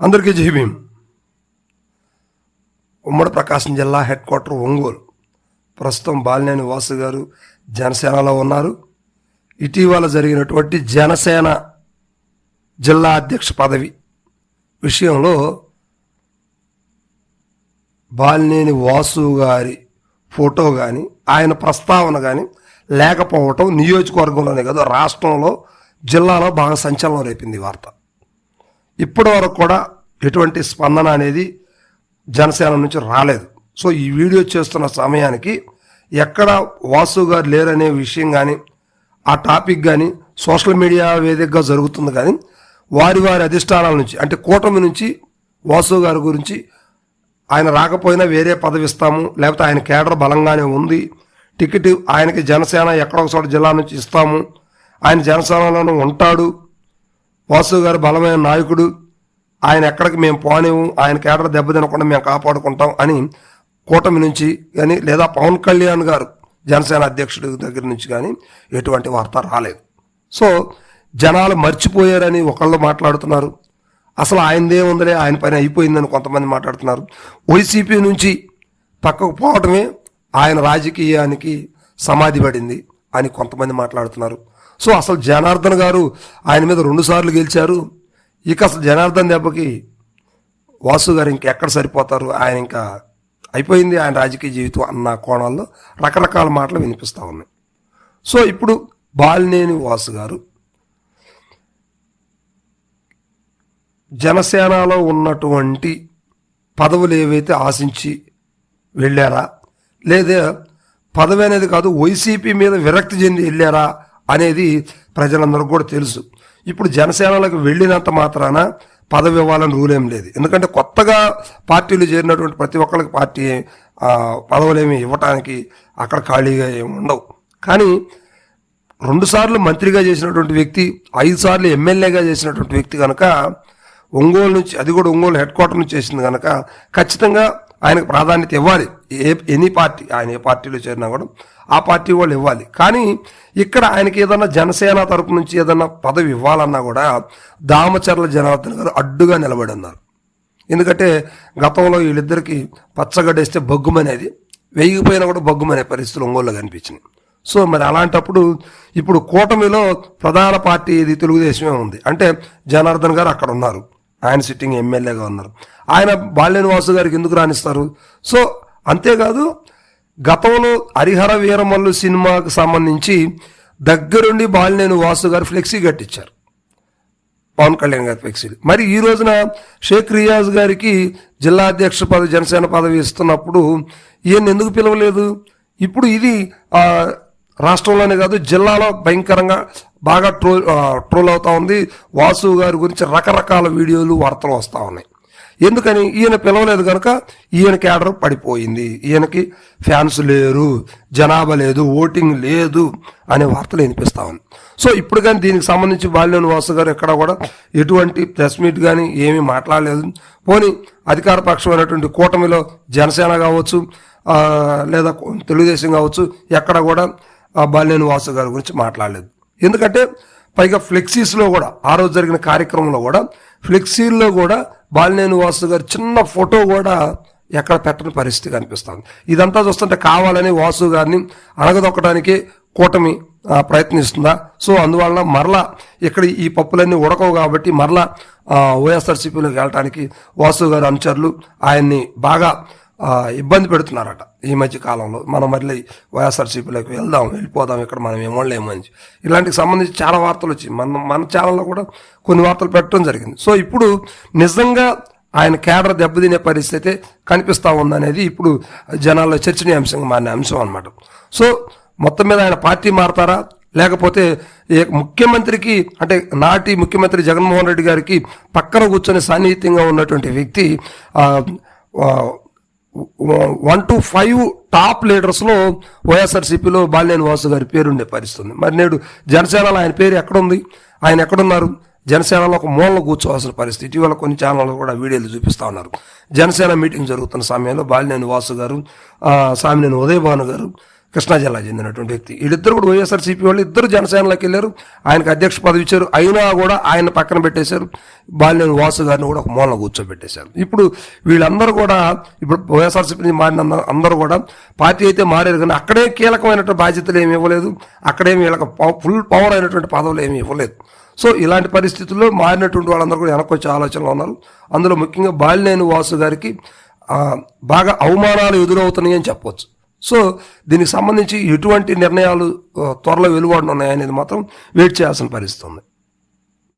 అందరికీ జై ఉమ్మడి ప్రకాశం జిల్లా హెడ్ క్వార్టర్ ఒంగోలు ప్రస్తుతం బాలినేని వాసు గారు జనసేనలో ఉన్నారు. ఇటీవల జరిగినటువంటి జనసేన జిల్లా అధ్యక్ష పదవి విషయంలో బాలినేని వాసు గారి ఫోటో కానీ ఆయన ప్రస్తావన కానీ లేకపోవటం నియోజకవర్గంలోనే కాదు రాష్ట్రంలో జిల్లాలో బాగా సంచలనం రేపింది వార్త. ఇప్పటి వరకు కూడా ఎటువంటి స్పందన అనేది జనసేన నుంచి రాలేదు. సో ఈ వీడియో చేస్తున్న సమయానికి ఎక్కడ వాసు గారు లేరనే విషయం కానీ ఆ టాపిక్ కానీ సోషల్ మీడియా వేదికగా జరుగుతుంది కానీ వారి వారి అధిష్టానాల నుంచి అంటే కూటమి నుంచి వాసు గారి గురించి ఆయన రాకపోయినా వేరే పదవి ఇస్తాము లేకపోతే ఆయన కేడర్ బలంగానే ఉంది టికెట్ ఆయనకి జనసేన ఎక్కడో చోట జిల్లా నుంచి ఇస్తాము ఆయన జనసేనలోనే ఉంటాడు వాసు గారు బలమైన నాయకుడు. ఆయన ఎక్కడికి మేము పోనేము ఆయన కేడర్ దెబ్బతినకుండా మేము కాపాడుకుంటాం అని కూటమి నుంచి కానీ లేదా పవన్ కళ్యాణ్ గారు జనసేన అధ్యక్షుడి దగ్గర నుంచి కానీ ఎటువంటి వార్త రాలేదు. సో జనాలు మర్చిపోయారని ఒకళ్ళు మాట్లాడుతున్నారు. అసలు ఆయనదే ఉందలే ఆయన పని అయిపోయిందని కొంతమంది మాట్లాడుతున్నారు. వైసీపీ నుంచి పక్కకు పోవటమే ఆయన రాజకీయానికి సమాధి పడింది అని కొంతమంది మాట్లాడుతున్నారు. సో అసలు జనార్దన్ గారు ఆయన మీద రెండుసార్లు గెలిచారు. ఇక అసలు జనార్దన్ దెబ్బకి వాసు గారు ఇంకెక్కడ సరిపోతారు? ఆయన ఇంకా అయిపోయింది ఆయన రాజకీయ జీవితం అన్న కోణాల్లో రకరకాల మాటలు వినిపిస్తూ ఉన్నాయి. సో ఇప్పుడు బాలినేని వాసు గారు జనసేనలో ఉన్నటువంటి పదవులు ఏవైతే ఆశించి వెళ్ళారా? లేదా పదవి అనేది కాదు వైసీపీ మీద విరక్తి చెంది వెళ్ళారా? అనేది ప్రజలందరికీ కూడా తెలుసు. ఇప్పుడు జనసేనలకు వెళ్ళినంత మాత్రాన పదవి ఇవ్వాలని రూల్ ఏం లేదు. ఎందుకంటే కొత్తగా పార్టీలు చేరినటువంటి ప్రతి ఒక్కరికి పార్టీ పదవులేమి ఇవ్వటానికి అక్కడ ఖాళీగా ఏమి ఉండవు. కానీ రెండుసార్లు మంత్రిగా చేసినటువంటి వ్యక్తి ఐదు సార్లు ఎమ్మెల్యేగా చేసినటువంటి వ్యక్తి కనుక ఒంగోలు నుంచి అది కూడా ఒంగోలు హెడ్ క్వార్టర్ నుంచి చేసింది కనుక ఖచ్చితంగా ఆయనకు ప్రాధాన్యత ఇవ్వాలి. ఏ ఎనీ పార్టీ ఆయన ఏ పార్టీలో చేరినా కూడా ఆ పార్టీ వాళ్ళు ఇవ్వాలి. కానీ ఇక్కడ ఆయనకి ఏదన్నా జనసేన తరపు నుంచి ఏదన్నా పదవి ఇవ్వాలన్నా కూడా దామచర్ల జనార్దన్ గారు అడ్డుగా నిలబడి ఉన్నారు ఎందుకంటే గతంలో వీళ్ళిద్దరికి పచ్చగడ్డేస్తే బొగ్గుమనేది వేగిపోయినా కూడా బొగ్గుమనే పరిస్థితులు ఒంగోలులో కనిపించినాయి. సో మరి అలాంటప్పుడు ఇప్పుడు కూటమిలో ప్రధాన పార్టీ ఇది తెలుగుదేశమే ఉంది. అంటే జనార్దన్ గారు అక్కడ ఉన్నారు. ఆయన సిట్టింగ్ ఎమ్మెల్యేగా ఉన్నారు. ఆయన బాల్యని వాసు గారికి ఎందుకు రాణిస్తారు? సో అంతేకాదు గతంలో హరిహర వీరమల్లు సినిమాకు సంబంధించి దగ్గరుండి బాలినేని వాసు గారు ఫ్లెక్సీ కట్టించారు. పవన్ కళ్యాణ్ గారి ఫ్లెక్సీలు. మరి ఈ రోజున షేక్ రియాజ్ గారికి జిల్లా అధ్యక్ష పదవి జనసేన పదవి ఇస్తున్నప్పుడు ఈయన ఎందుకు పిలవలేదు? ఇప్పుడు ఇది ఆ, రాష్ట్రంలోనే కాదు జిల్లాలో భయంకరంగా బాగా ట్రోల్ ట్రోల్ అవుతా ఉంది. వాసు గారి గురించి రకరకాల వీడియోలు వార్తలు వస్తూ ఉన్నాయి. ఎందుకని? ఈయన పిలవలేదు కనుక ఈయన క్యాడర్ పడిపోయింది. ఈయనకి ఫ్యాన్స్ లేరు జనాభా లేదు ఓటింగ్ లేదు అనే వార్తలు వినిపిస్తా ఉంది. సో ఇప్పుడు కానీ దీనికి సంబంధించి బాల్యని వాసు గారు ఎక్కడ కూడా ఎటువంటి ప్రెస్ మీట్ కానీ ఏమీ మాట్లాడలేదు. పోనీ అధికార పక్షమైనటువంటి కూటమిలో జనసేన కావచ్చు లేదా తెలుగుదేశం కావచ్చు ఎక్కడ కూడా ఆ వాసు గారి గురించి మాట్లాడలేదు. ఎందుకంటే పైగా ఫ్లెక్సీస్లో కూడా ఆ రోజు జరిగిన కార్యక్రమంలో కూడా ఫ్లెక్సీల్లో కూడా బాలినేని వాసు గారి చిన్న ఫోటో కూడా ఎక్కడ పెట్టని పరిస్థితి కనిపిస్తుంది. ఇదంతా చూస్తుంటే కావాలని వాసు గారిని అణగదొక్కడానికి కూటమి ప్రయత్నిస్తుందా? సో అందువలన మరలా ఇక్కడ ఈ పప్పులన్నీ ఉడకవు కాబట్టి మరలా ఆ, వైఎస్ఆర్సీపీలోకి వెళ్ళటానికి వాసు గారి అనుచరులు ఆయన్ని బాగా ఇబ్బంది పెడుతున్నారట ఈ మధ్య కాలంలో. మనం మళ్ళీ వైఎస్ఆర్సీపీలోకి వెళ్దాం వెళ్ళిపోదాం ఇక్కడ మనం ఏమోలేమని అని ఇలాంటికి సంబంధించి చాలా వార్తలు వచ్చాయి. మన మన ఛానల్లో కూడా కొన్ని వార్తలు పెట్టడం జరిగింది. సో ఇప్పుడు నిజంగా ఆయన కేడర్ దెబ్బతినే పరిస్థితి కనిపిస్తూ ఉందనేది ఇప్పుడు జనాల్లో చర్చనీయాంశంగా మారిన అంశం అనమాట సో మొత్తం మీద ఆయన పార్టీ మారతారా? లేకపోతే ఏ ముఖ్యమంత్రికి అంటే నాటి ముఖ్యమంత్రి జగన్మోహన్ రెడ్డి గారికి పక్కన కూర్చొని సాన్నిహిత్యంగా ఉన్నటువంటి వ్యక్తి వన్ టు ఫైవ్ టాప్ లీడర్స్లో వైఎస్ఆర్సీపీలో బాలినేని వాసు గారి పేరుండే పరిస్థితి ఉంది మరి నేడు జనసేనలో ఆయన పేరు ఎక్కడుంది? ఆయన ఎక్కడున్నారు? జనసేనలో ఒక మూలలో కూర్చోవాల్సిన పరిస్థితి. ఇటీవల కొన్ని ఛానళ్ళు కూడా వీడియోలు చూపిస్తూ ఉన్నారు. జనసేన మీటింగ్ జరుగుతున్న సమయంలో బాలినేని వాసు గారు సామినేని ఉదయభాను గారు కృష్ణా జిల్లా చెందినటువంటి వ్యక్తి. వీళ్ళిద్దరు కూడా వైఎస్ఆర్సీపీ వాళ్ళు ఇద్దరు జనసేనలోకి వెళ్ళారు. ఆయనకు అధ్యక్ష పదవి ఇచ్చారు. అయినా కూడా ఆయన పక్కన పెట్టేశారు. బాలినేని వాసు గారిని కూడా ఒక మూలన కూర్చోబెట్టేశారు. ఇప్పుడు వీళ్ళందరూ కూడా ఇప్పుడు వైఎస్ఆర్సీపీ నుంచి మారిన అందరూ కూడా పార్టీ అయితే మారారు కానీ అక్కడే కీలకమైనటువంటి బాధ్యతలు ఏమి ఇవ్వలేదు. అక్కడేమి వీళ్ళకి ఫుల్ పవర్ అయినటువంటి పదవులు ఏమి ఇవ్వలేదు. సో ఇలాంటి పరిస్థితుల్లో మారినటువంటి వాళ్ళందరూ కూడా వెనకొచ్చే ఆలోచనలు ఆలోచనలో ఉన్నారు. అందులో ముఖ్యంగా బాలినేని వాసు గారికి బాగా అవమానాలు ఎదురవుతున్నాయని చెప్పవచ్చు సో దీనికి సంబంధించి ఎటువంటి నిర్ణయాలు త్వరలో వెలువడనున్నాయనేది మాత్రం వెయిట్ చేయాల్సిన పరిస్థితి ఉంది